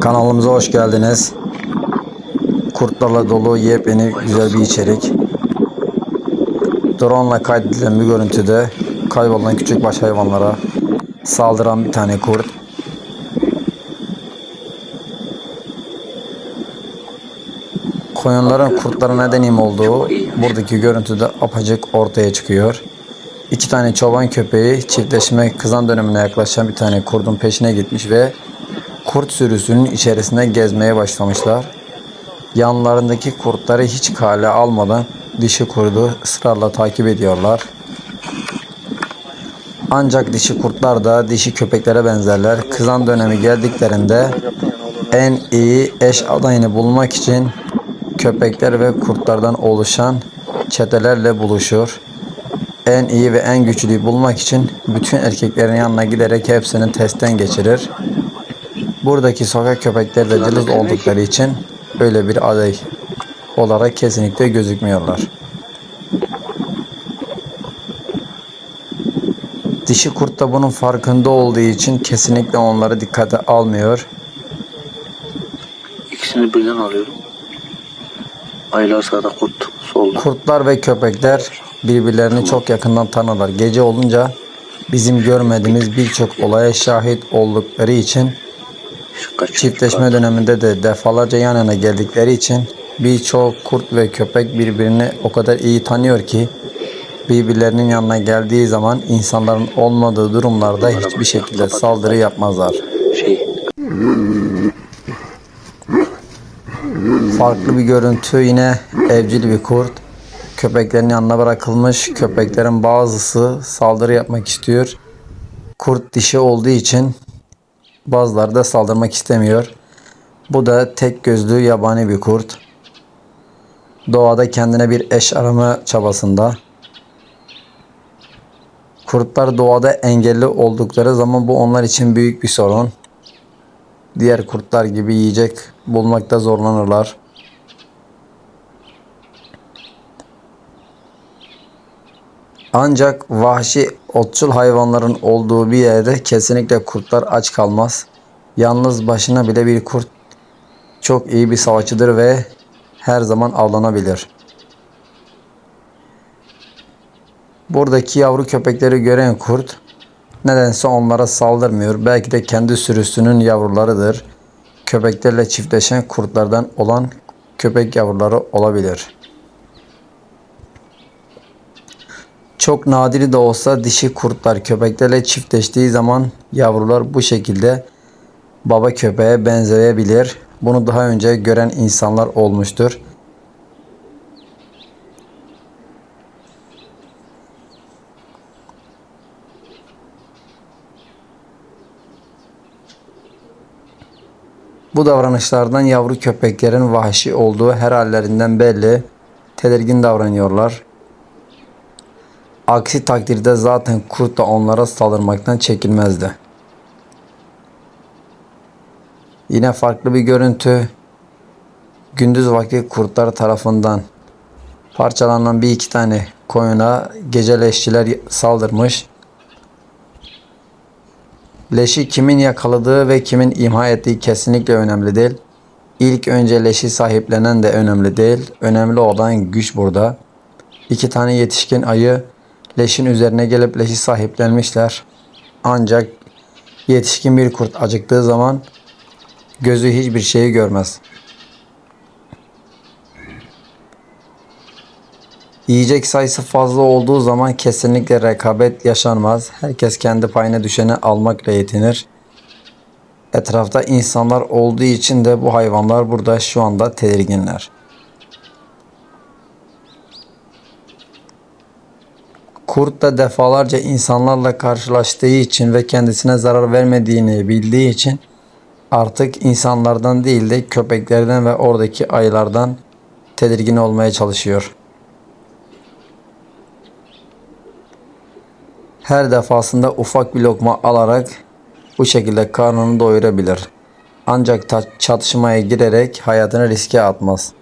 Kanalımıza hoş geldiniz. Kurtlarla dolu yepyeni güzel bir içerik. Drone ile kaydedilen bir görüntüde kaybolan küçük baş hayvanlara saldıran bir tane kurt. Koyunların kurtlara neden im olduğu buradaki görüntüde apacık ortaya çıkıyor. İki tane çoban köpeği çiftleşme kızan dönemine yaklaşan bir tane kurdun peşine gitmiş ve kurt sürüsünün içerisinde gezmeye başlamışlar. Yanlarındaki kurtları hiç kale almadan dişi kurdu ısrarla takip ediyorlar. Ancak dişi kurtlar da dişi köpeklere benzerler. Kızan dönemi geldiklerinde en iyi eş adayını bulmak için köpekler ve kurtlardan oluşan çetelerle buluşur. En iyi ve en güçlüyü bulmak için bütün erkeklerin yanına giderek hepsini testten geçirir. Buradaki sokak köpekleri de cılız oldukları için öyle bir aday olarak kesinlikle gözükmüyorlar. Dişi kurt da bunun farkında olduğu için kesinlikle onları dikkate almıyor. İkisini birden alıyorum. Aylar sağda kurt, solda. Kurtlar ve köpekler birbirlerini çok yakından tanırlar. Gece olunca bizim görmediğimiz birçok olaya şahit oldukları için çiftleşme döneminde de defalarca yan yana geldikleri için birçok kurt ve köpek birbirini o kadar iyi tanıyor ki birbirlerinin yanına geldiği zaman insanların olmadığı durumlarda hiçbir şekilde saldırı yapmazlar. Şey, Farklı bir görüntü yine evcil bir kurt. Köpeklerin yanına bırakılmış. Köpeklerin bazısı saldırı yapmak istiyor. Kurt dişi olduğu için bazıları da saldırmak istemiyor. Bu da tek gözlü yabani bir kurt. Doğada kendine bir eş arama çabasında. Kurtlar doğada engelli oldukları zaman bu onlar için büyük bir sorun. Diğer kurtlar gibi yiyecek bulmakta zorlanırlar. Ancak vahşi otçul hayvanların olduğu bir yerde kesinlikle kurtlar aç kalmaz. Yalnız başına bile bir kurt çok iyi bir savaşçıdır ve her zaman avlanabilir. Buradaki yavru köpekleri gören kurt nedense onlara saldırmıyor. Belki de kendi sürüsünün yavrularıdır. Köpeklerle çiftleşen kurtlardan olan köpek yavruları olabilir. Çok nadir de olsa dişi kurtlar köpeklerle çiftleştiği zaman yavrular bu şekilde baba köpeğe benzeyebilir. Bunu daha önce gören insanlar olmuştur. Bu davranışlardan yavru köpeklerin vahşi olduğu her hallerinden belli. Tedirgin davranıyorlar. Aksi takdirde zaten kurt da onlara saldırmaktan çekinmezdi. Yine farklı bir görüntü. Gündüz vakti kurtlar tarafından parçalanan bir iki tane koyuna gece leşçiler saldırmış. Leşi kimin yakaladığı ve kimin imha ettiği kesinlikle önemli değil. İlk önce leşi sahiplenen de önemli değil. Önemli olan güç burada. İki tane yetişkin ayı leşin üzerine gelip leşi sahiplenmişler. Ancak yetişkin bir kurt acıktığı zaman gözü hiçbir şeyi görmez. Yiyecek sayısı fazla olduğu zaman kesinlikle rekabet yaşanmaz. Herkes kendi payına düşeni almakla yetinir. Etrafta insanlar olduğu için de bu hayvanlar burada şu anda tedirginler. Kurt da defalarca insanlarla karşılaştığı için ve kendisine zarar vermediğini bildiği için artık insanlardan değil de köpeklerden ve oradaki ayılardan tedirgin olmaya çalışıyor. Her defasında ufak bir lokma alarak bu şekilde karnını doyurabilir. Ancak çatışmaya girerek hayatını riske atmaz.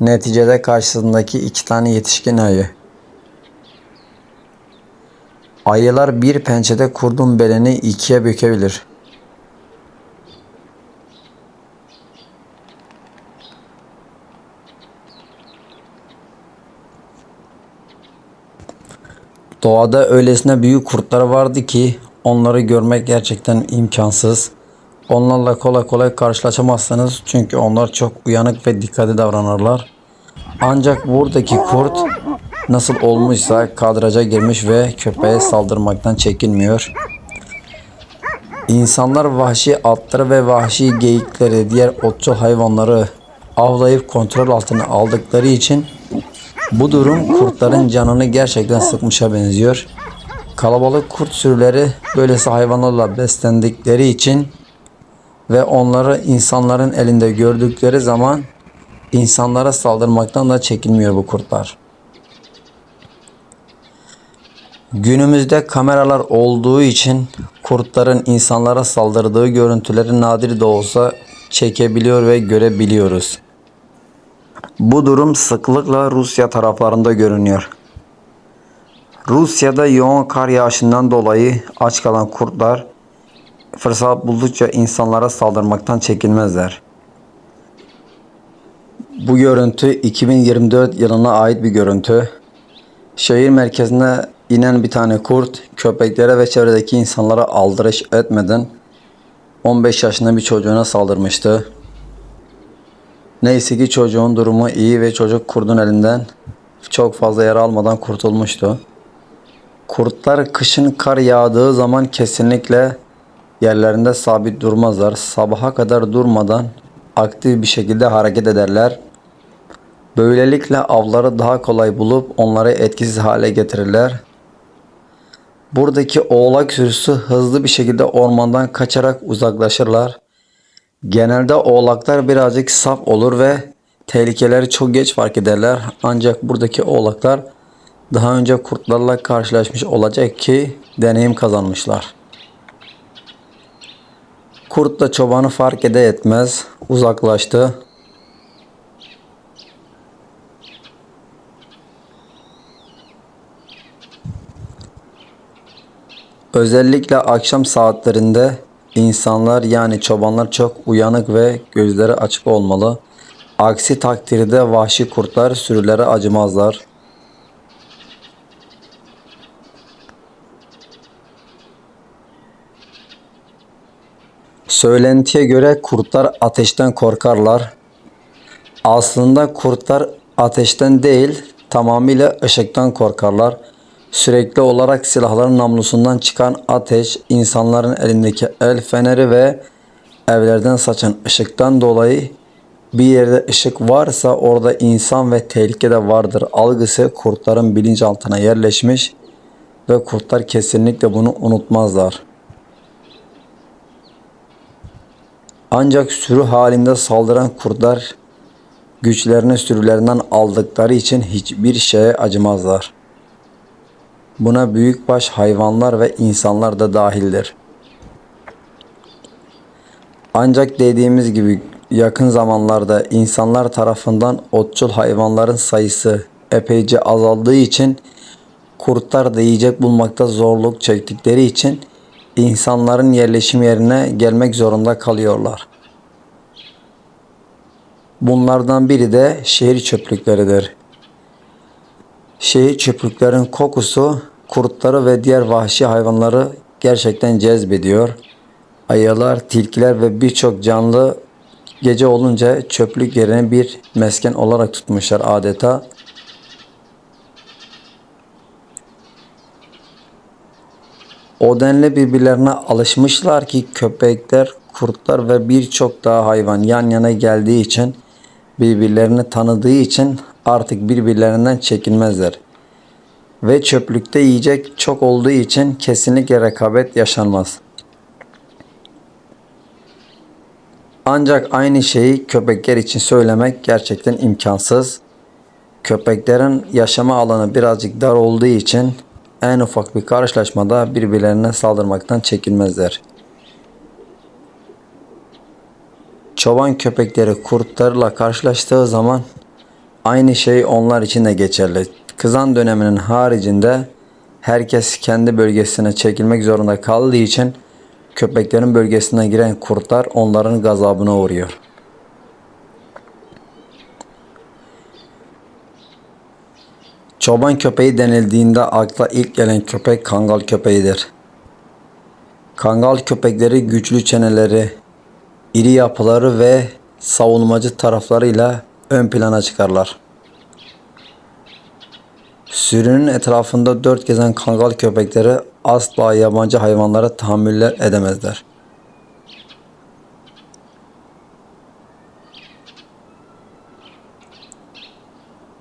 Neticede karşısındaki iki tane yetişkin ayı. Ayılar bir pençede kurdun beleni ikiye bükebilir. Doğada öylesine büyük kurtlar vardı ki onları görmek gerçekten imkansız. Onlarla kolay kolay karşılaşamazsınız çünkü onlar çok uyanık ve dikkatli davranırlar. Ancak buradaki kurt nasıl olmuşsa kadraja girmiş ve köpeğe saldırmaktan çekinmiyor. İnsanlar vahşi atları ve vahşi geyikleri, diğer otçul hayvanları avlayıp kontrol altına aldıkları için bu durum kurtların canını gerçekten sıkmışa benziyor. Kalabalık kurt sürüleri böylesi hayvanlarla beslendikleri için ve onları insanların elinde gördükleri zaman insanlara saldırmaktan da çekinmiyor bu kurtlar. Günümüzde kameralar olduğu için kurtların insanlara saldırdığı görüntüleri nadir de olsa çekebiliyor ve görebiliyoruz. Bu durum sıklıkla Rusya taraflarında görünüyor. Rusya'da yoğun kar yağışından dolayı aç kalan kurtlar fırsat buldukça insanlara saldırmaktan çekinmezler. Bu görüntü 2024 yılına ait bir görüntü. Şehir merkezine inen bir tane kurt köpeklere ve çevredeki insanlara aldırış etmeden 15 yaşında bir çocuğuna saldırmıştı. Neyse ki çocuğun durumu iyi ve çocuk kurdun elinden çok fazla yara almadan kurtulmuştu. Kurtlar kışın kar yağdığı zaman kesinlikle yerlerinde sabit durmazlar. Sabaha kadar durmadan aktif bir şekilde hareket ederler. Böylelikle avları daha kolay bulup onları etkisiz hale getirirler. Buradaki oğlak sürüsü hızlı bir şekilde ormandan kaçarak uzaklaşırlar. Genelde oğlaklar birazcık saf olur ve tehlikeleri çok geç fark ederler. Ancak buradaki oğlaklar daha önce kurtlarla karşılaşmış olacak ki deneyim kazanmışlar. Kurt da çobanı fark ede etmez uzaklaştı. Özellikle akşam saatlerinde insanlar yani çobanlar çok uyanık ve gözleri açık olmalı. Aksi takdirde vahşi kurtlar sürülere acımazlar. Söylentiye göre kurtlar ateşten korkarlar. Aslında kurtlar ateşten değil, tamamıyla ışıktan korkarlar. Sürekli olarak silahların namlusundan çıkan ateş, insanların elindeki el feneri ve evlerden saçan ışıktan dolayı bir yerde ışık varsa orada insan ve tehlike de vardır algısı kurtların bilinçaltına yerleşmiş ve kurtlar kesinlikle bunu unutmazlar. Ancak sürü halinde saldıran kurtlar güçlerini sürülerinden aldıkları için hiçbir şeye acımazlar. Buna büyükbaş hayvanlar ve insanlar da dahildir. Ancak dediğimiz gibi yakın zamanlarda insanlar tarafından otçul hayvanların sayısı epeyce azaldığı için kurtlar da yiyecek bulmakta zorluk çektikleri için insanların yerleşim yerine gelmek zorunda kalıyorlar. Bunlardan biri de şehir çöplükleridir. Şehir çöplüklerin kokusu kurtları ve diğer vahşi hayvanları gerçekten cezbediyor. Ayılar, tilkiler ve birçok canlı gece olunca çöplük yerine bir mesken olarak tutmuşlar adeta. O denli birbirlerine alışmışlar ki köpekler, kurtlar ve birçok daha hayvan yan yana geldiği için birbirlerini tanıdığı için artık birbirlerinden çekinmezler. Ve çöplükte yiyecek çok olduğu için kesinlikle rekabet yaşanmaz. Ancak aynı şeyi köpekler için söylemek gerçekten imkansız. Köpeklerin yaşama alanı birazcık dar olduğu için en ufak bir karşılaşmada birbirlerine saldırmaktan çekinmezler. Çoban köpekleri kurtlarla karşılaştığı zaman aynı şey onlar için de geçerli. Kızan döneminin haricinde herkes kendi bölgesine çekilmek zorunda kaldığı için köpeklerin bölgesine giren kurtlar onların gazabına uğruyor. Çoban köpeği denildiğinde akla ilk gelen köpek kangal köpeğidir. Kangal köpekleri güçlü çeneleri, iri yapıları ve savunmacı taraflarıyla ön plana çıkarlar. Sürünün etrafında dört gezen kangal köpekleri asla yabancı hayvanlara tahammüller edemezler.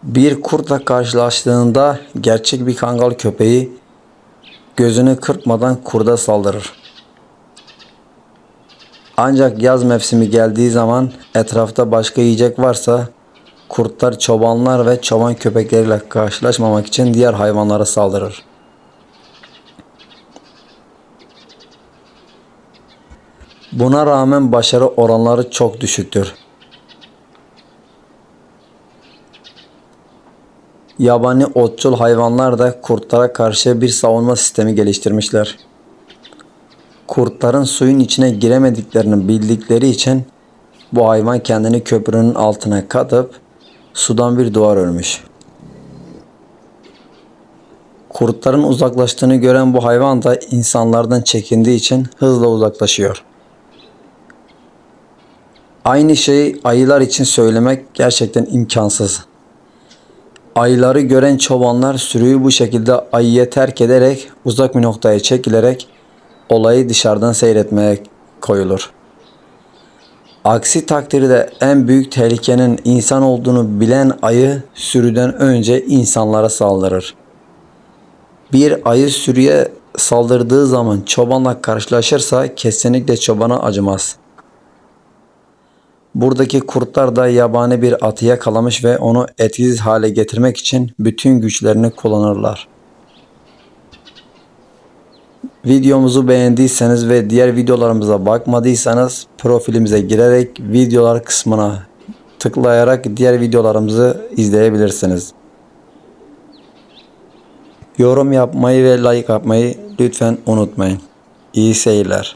Bir kurtla karşılaştığında gerçek bir kangal köpeği gözünü kırpmadan kurda saldırır. Ancak yaz mevsimi geldiği zaman etrafta başka yiyecek varsa kurtlar çobanlar ve çoban köpekleriyle karşılaşmamak için diğer hayvanlara saldırır. Buna rağmen başarı oranları çok düşüktür. Yabani otçul hayvanlar da kurtlara karşı bir savunma sistemi geliştirmişler. Kurtların suyun içine giremediklerini bildikleri için bu hayvan kendini köprünün altına katıp sudan bir duvar örmüş. Kurtların uzaklaştığını gören bu hayvan da insanlardan çekindiği için hızla uzaklaşıyor. Aynı şeyi ayılar için söylemek gerçekten imkansız. Ayıları gören çobanlar sürüyü bu şekilde ayıya terk ederek uzak bir noktaya çekilerek olayı dışarıdan seyretmeye koyulur. Aksi takdirde en büyük tehlikenin insan olduğunu bilen ayı sürüden önce insanlara saldırır. Bir ayı sürüye saldırdığı zaman çobanla karşılaşırsa kesinlikle çobana acımaz. Buradaki kurtlar da yabani bir atı yakalamış ve onu etkisiz hale getirmek için bütün güçlerini kullanırlar. Videomuzu beğendiyseniz ve diğer videolarımıza bakmadıysanız profilimize girerek videolar kısmına tıklayarak diğer videolarımızı izleyebilirsiniz. Yorum yapmayı ve like yapmayı lütfen unutmayın. İyi seyirler.